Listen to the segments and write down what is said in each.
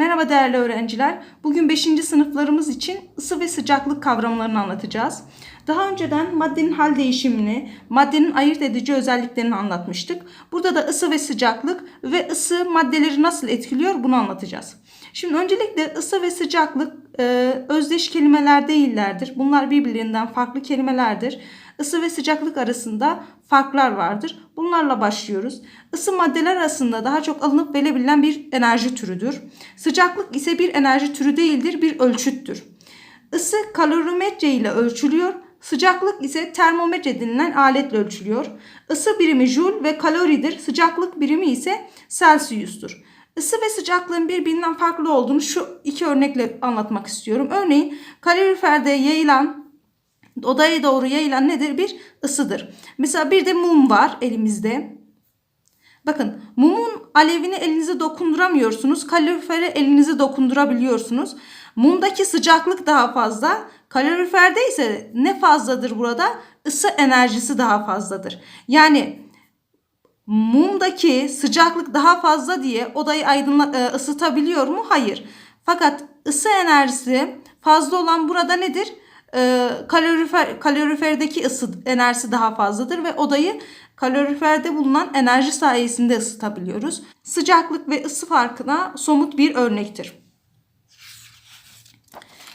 Merhaba değerli öğrenciler. Bugün 5. sınıflarımız için ısı ve sıcaklık kavramlarını anlatacağız. Daha önceden maddenin hal değişimini, maddenin ayırt edici özelliklerini anlatmıştık. Burada da ısı ve sıcaklık ve ısı maddeleri nasıl etkiliyor bunu anlatacağız. Şimdi öncelikle ısı ve sıcaklık e, özdeş kelimeler değillerdir. Bunlar birbirlerinden farklı kelimelerdir. Isı ve sıcaklık arasında farklar vardır. Bunlarla başlıyoruz. Isı maddeler arasında daha çok alınıp verilebilen bir enerji türüdür. Sıcaklık ise bir enerji türü değildir, bir ölçüttür. Isı kalorimetre ile ölçülüyor. Sıcaklık ise termometre denilen aletle ölçülüyor. Isı birimi joule ve kaloridir. Sıcaklık birimi ise Celsius'tur. Isı ve sıcaklığın birbirinden farklı olduğunu şu iki örnekle anlatmak istiyorum. Örneğin kaloriferde yayılan odaya doğru yayılan nedir? Bir ısıdır. Mesela bir de mum var elimizde. Bakın mumun alevini elinize dokunduramıyorsunuz. Kalorifere elinizi dokundurabiliyorsunuz. Mumdaki sıcaklık daha fazla. Kaloriferde ise ne fazladır burada? Isı enerjisi daha fazladır. Yani mumdaki sıcaklık daha fazla diye odayı aydınla e, ısıtabiliyor mu? Hayır. Fakat ısı enerjisi fazla olan burada nedir? E, kalorifer kaloriferdeki ısı enerjisi daha fazladır ve odayı kaloriferde bulunan enerji sayesinde ısıtabiliyoruz. Sıcaklık ve ısı farkına somut bir örnektir.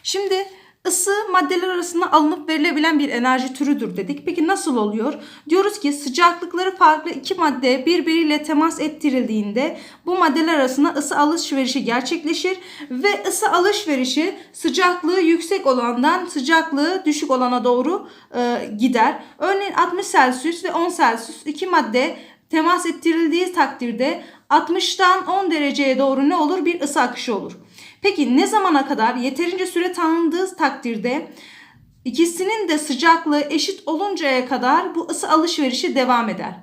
Şimdi ısı maddeler arasında alınıp verilebilen bir enerji türüdür dedik. Peki nasıl oluyor? Diyoruz ki sıcaklıkları farklı iki madde birbiriyle temas ettirildiğinde bu maddeler arasında ısı alışverişi gerçekleşir ve ısı alışverişi sıcaklığı yüksek olandan sıcaklığı düşük olana doğru e, gider. Örneğin 60 Celsius ve 10 Celsius iki madde temas ettirildiği takdirde 60'tan 10 dereceye doğru ne olur? Bir ısı akışı olur. Peki ne zamana kadar? Yeterince süre tanındığı takdirde ikisinin de sıcaklığı eşit oluncaya kadar bu ısı alışverişi devam eder.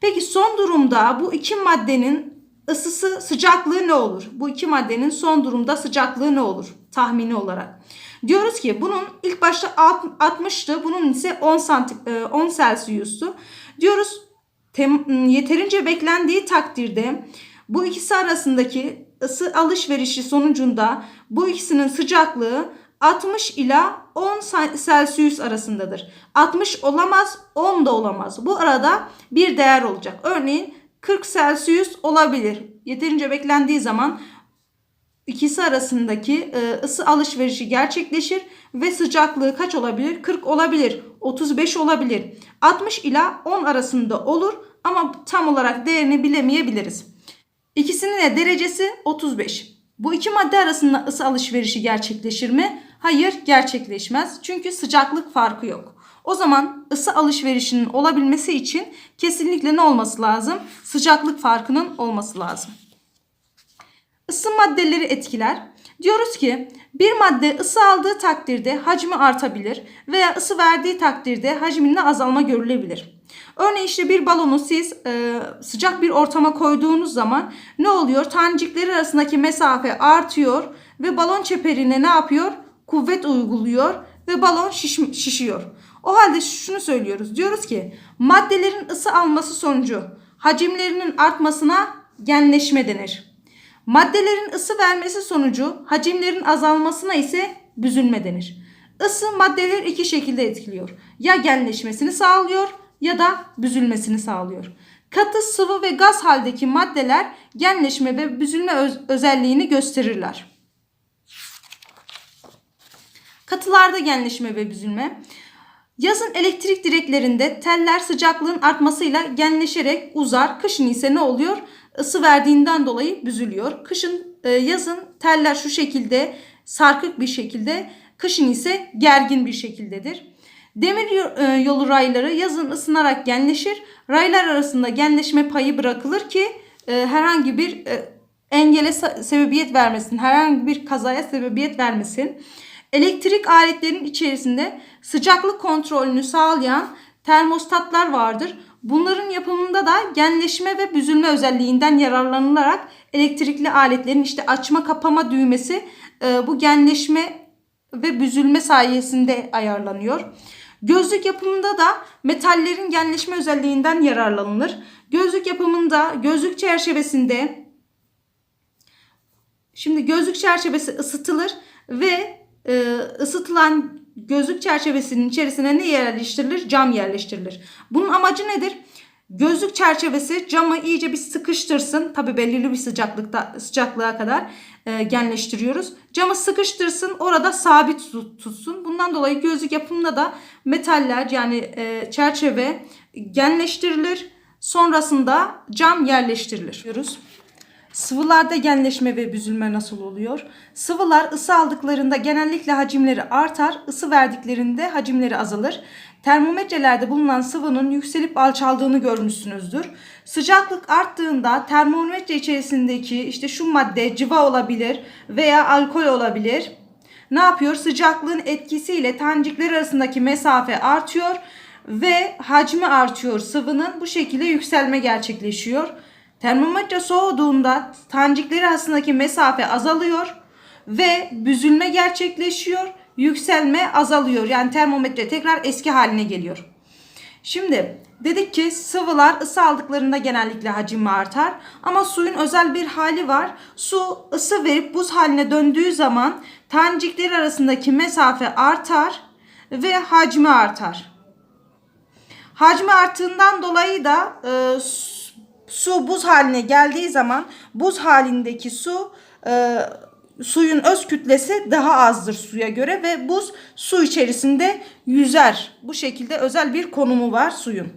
Peki son durumda bu iki maddenin ısısı sıcaklığı ne olur? Bu iki maddenin son durumda sıcaklığı ne olur? Tahmini olarak. Diyoruz ki bunun ilk başta 60'tı. Bunun ise 10 santim 10 Celsius'tu. Diyoruz tem, yeterince beklendiği takdirde bu ikisi arasındaki ısı alışverişi sonucunda bu ikisinin sıcaklığı 60 ila 10 Celsius arasındadır. 60 olamaz, 10 da olamaz. Bu arada bir değer olacak. Örneğin 40 Celsius olabilir. Yeterince beklendiği zaman ikisi arasındaki ısı alışverişi gerçekleşir ve sıcaklığı kaç olabilir? 40 olabilir, 35 olabilir. 60 ila 10 arasında olur ama tam olarak değerini bilemeyebiliriz. İkisinin de derecesi 35. Bu iki madde arasında ısı alışverişi gerçekleşir mi? Hayır gerçekleşmez. Çünkü sıcaklık farkı yok. O zaman ısı alışverişinin olabilmesi için kesinlikle ne olması lazım? Sıcaklık farkının olması lazım. Isı maddeleri etkiler. Diyoruz ki bir madde ısı aldığı takdirde hacmi artabilir veya ısı verdiği takdirde hacminde azalma görülebilir. Örneğin işte bir balonu siz e, sıcak bir ortama koyduğunuz zaman ne oluyor? Tanecikleri arasındaki mesafe artıyor ve balon çeperine ne yapıyor? Kuvvet uyguluyor ve balon şiş, şişiyor. O halde şunu söylüyoruz. Diyoruz ki maddelerin ısı alması sonucu hacimlerinin artmasına genleşme denir. Maddelerin ısı vermesi sonucu hacimlerin azalmasına ise büzülme denir. Isı maddeleri iki şekilde etkiliyor. Ya genleşmesini sağlıyor ya da büzülmesini sağlıyor. Katı, sıvı ve gaz haldeki maddeler genleşme ve büzülme öz özelliğini gösterirler. Katılarda genleşme ve büzülme. Yazın elektrik direklerinde teller sıcaklığın artmasıyla genleşerek uzar. Kışın ise ne oluyor? Isı verdiğinden dolayı büzülüyor. Kışın e, yazın teller şu şekilde sarkık bir şekilde, kışın ise gergin bir şekildedir. Demir e, yolu rayları yazın ısınarak genleşir. Raylar arasında genleşme payı bırakılır ki e, herhangi bir engele sebebiyet vermesin, herhangi bir kazaya sebebiyet vermesin. Elektrik aletlerinin içerisinde sıcaklık kontrolünü sağlayan termostatlar vardır. Bunların yapımında da genleşme ve büzülme özelliğinden yararlanılarak elektrikli aletlerin işte açma kapama düğmesi bu genleşme ve büzülme sayesinde ayarlanıyor. Gözlük yapımında da metallerin genleşme özelliğinden yararlanılır. Gözlük yapımında gözlük çerçevesinde Şimdi gözlük çerçevesi ısıtılır ve e, ısıtılan gözlük çerçevesinin içerisine ne yerleştirilir? Cam yerleştirilir. Bunun amacı nedir? Gözlük çerçevesi camı iyice bir sıkıştırsın. Tabi belirli bir sıcaklıkta sıcaklığa kadar e, genleştiriyoruz. Camı sıkıştırsın, orada sabit tut- tutsun. Bundan dolayı gözlük yapımında da metaller yani e, çerçeve genleştirilir. Sonrasında cam yerleştirilir. Diyoruz. Sıvılarda genleşme ve büzülme nasıl oluyor? Sıvılar ısı aldıklarında genellikle hacimleri artar, ısı verdiklerinde hacimleri azalır. Termometrelerde bulunan sıvının yükselip alçaldığını görmüşsünüzdür. Sıcaklık arttığında termometre içerisindeki işte şu madde cıva olabilir veya alkol olabilir. Ne yapıyor? Sıcaklığın etkisiyle tanecikler arasındaki mesafe artıyor ve hacmi artıyor sıvının. Bu şekilde yükselme gerçekleşiyor. Termometre soğuduğunda tanecikleri arasındaki mesafe azalıyor ve büzülme gerçekleşiyor. Yükselme azalıyor. Yani termometre tekrar eski haline geliyor. Şimdi dedik ki sıvılar ısı aldıklarında genellikle hacmi artar. Ama suyun özel bir hali var. Su ısı verip buz haline döndüğü zaman tanecikleri arasındaki mesafe artar ve hacmi artar. Hacmi arttığından dolayı da e, su- buz haline geldiği zaman buz halindeki su e, suyun öz kütlesi daha azdır suya göre ve buz su içerisinde yüzer. Bu şekilde özel bir konumu var suyun.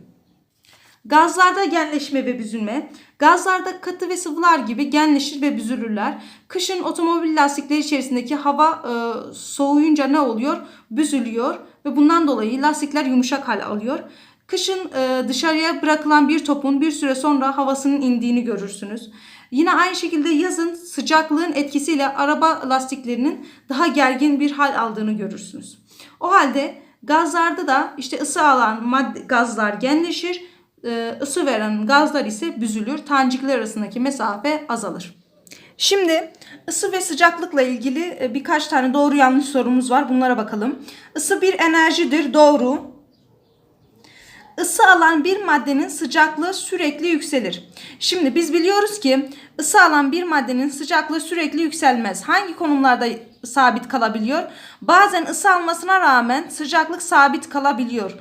Gazlarda genleşme ve büzülme. Gazlarda katı ve sıvılar gibi genleşir ve büzülürler. Kışın otomobil lastikleri içerisindeki hava e, soğuyunca ne oluyor? Büzülüyor ve bundan dolayı lastikler yumuşak hal alıyor. Kışın e, dışarıya bırakılan bir topun bir süre sonra havasının indiğini görürsünüz. Yine aynı şekilde yazın sıcaklığın etkisiyle araba lastiklerinin daha gergin bir hal aldığını görürsünüz. O halde gazlarda da işte ısı alan madde, gazlar genleşir, e, ısı veren gazlar ise büzülür. Tanecikler arasındaki mesafe azalır. Şimdi ısı ve sıcaklıkla ilgili e, birkaç tane doğru yanlış sorumuz var. Bunlara bakalım. Isı bir enerjidir. Doğru. Isı alan bir maddenin sıcaklığı sürekli yükselir. Şimdi biz biliyoruz ki ısı alan bir maddenin sıcaklığı sürekli yükselmez. Hangi konumlarda sabit kalabiliyor? Bazen ısı almasına rağmen sıcaklık sabit kalabiliyor.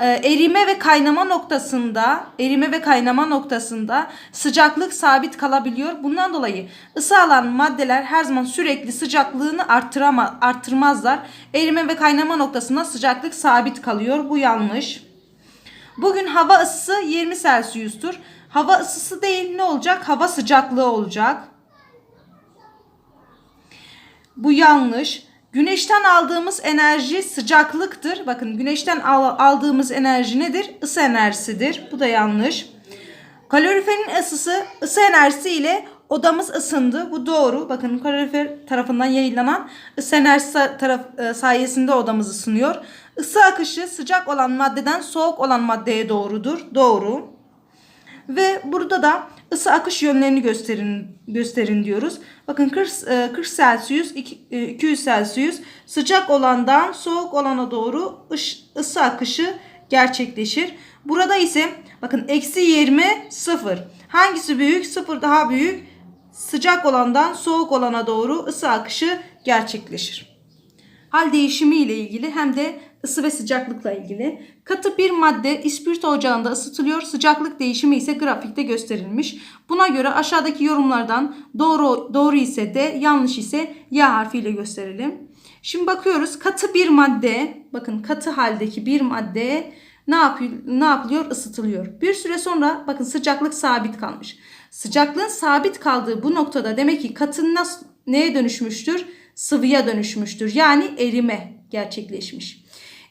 Ee, erime ve kaynama noktasında, erime ve kaynama noktasında sıcaklık sabit kalabiliyor. Bundan dolayı ısı alan maddeler her zaman sürekli sıcaklığını arttırama, arttırmazlar. Erime ve kaynama noktasında sıcaklık sabit kalıyor. Bu yanlış. Bugün hava ısısı 20 Celsius'tur. Hava ısısı değil ne olacak? Hava sıcaklığı olacak. Bu yanlış. Güneşten aldığımız enerji sıcaklıktır. Bakın güneşten al- aldığımız enerji nedir? Isı enerjisidir. Bu da yanlış. Kaloriferin ısısı ısı enerjisi ile odamız ısındı. Bu doğru. Bakın kalorifer tarafından yayınlanan ısı enerjisi taraf, e, sayesinde odamız ısınıyor. Isı akışı sıcak olan maddeden soğuk olan maddeye doğrudur. Doğru. Ve burada da ısı akış yönlerini gösterin gösterin diyoruz. Bakın 40, e, 40 Celsius, iki- e, 200 Celsius sıcak olandan soğuk olana doğru ış- ısı akışı gerçekleşir. Burada ise bakın eksi 20 0. Hangisi büyük? 0 daha büyük. Sıcak olandan soğuk olana doğru ısı akışı gerçekleşir hal değişimi ile ilgili hem de ısı ve sıcaklıkla ilgili. Katı bir madde ispirto ocağında ısıtılıyor. Sıcaklık değişimi ise grafikte gösterilmiş. Buna göre aşağıdaki yorumlardan doğru doğru ise de yanlış ise ya harfiyle gösterelim. Şimdi bakıyoruz katı bir madde bakın katı haldeki bir madde ne yapıyor ne yapılıyor ısıtılıyor. Bir süre sonra bakın sıcaklık sabit kalmış. Sıcaklığın sabit kaldığı bu noktada demek ki katı nasıl neye dönüşmüştür? Sıvıya dönüşmüştür. Yani erime gerçekleşmiş.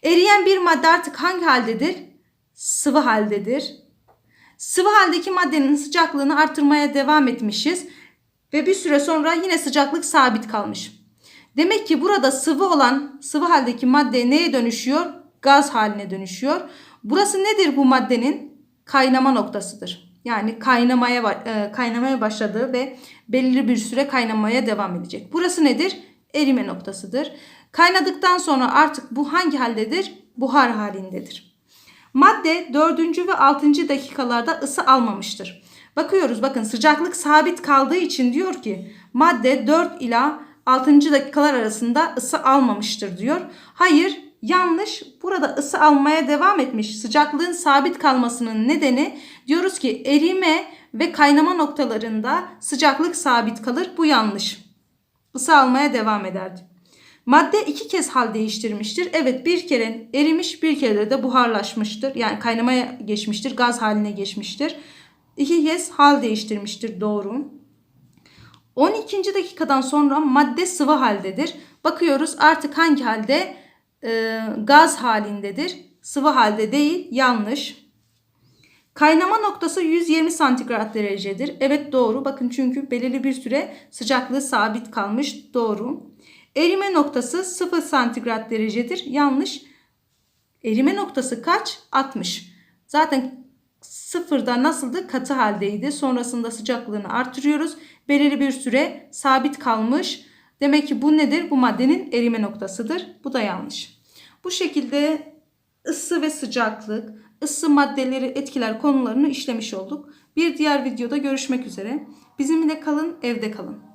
Eriyen bir madde artık hangi haldedir? Sıvı haldedir. Sıvı haldeki maddenin sıcaklığını artırmaya devam etmişiz ve bir süre sonra yine sıcaklık sabit kalmış. Demek ki burada sıvı olan sıvı haldeki madde neye dönüşüyor? Gaz haline dönüşüyor. Burası nedir bu maddenin? Kaynama noktasıdır. Yani kaynamaya e, kaynamaya başladı ve belirli bir süre kaynamaya devam edecek. Burası nedir? erime noktasıdır. Kaynadıktan sonra artık bu hangi haldedir? Buhar halindedir. Madde 4. ve 6. dakikalarda ısı almamıştır. Bakıyoruz bakın sıcaklık sabit kaldığı için diyor ki madde 4 ila 6. dakikalar arasında ısı almamıştır diyor. Hayır yanlış burada ısı almaya devam etmiş. Sıcaklığın sabit kalmasının nedeni diyoruz ki erime ve kaynama noktalarında sıcaklık sabit kalır. Bu yanlış. Isı almaya devam ederdi. Madde iki kez hal değiştirmiştir. Evet bir kere erimiş bir kere de buharlaşmıştır. Yani kaynamaya geçmiştir. Gaz haline geçmiştir. İki kez hal değiştirmiştir. Doğru. 12. dakikadan sonra madde sıvı haldedir. Bakıyoruz artık hangi halde? Ee, gaz halindedir. Sıvı halde değil. Yanlış. Kaynama noktası 120 santigrat derecedir. Evet doğru. Bakın çünkü belirli bir süre sıcaklığı sabit kalmış. Doğru. Erime noktası 0 santigrat derecedir. Yanlış. Erime noktası kaç? 60. Zaten sıfırda nasıldı? Katı haldeydi. Sonrasında sıcaklığını artırıyoruz. Belirli bir süre sabit kalmış. Demek ki bu nedir? Bu maddenin erime noktasıdır. Bu da yanlış. Bu şekilde ısı ve sıcaklık, ısı maddeleri etkiler konularını işlemiş olduk. Bir diğer videoda görüşmek üzere. Bizimle kalın, evde kalın.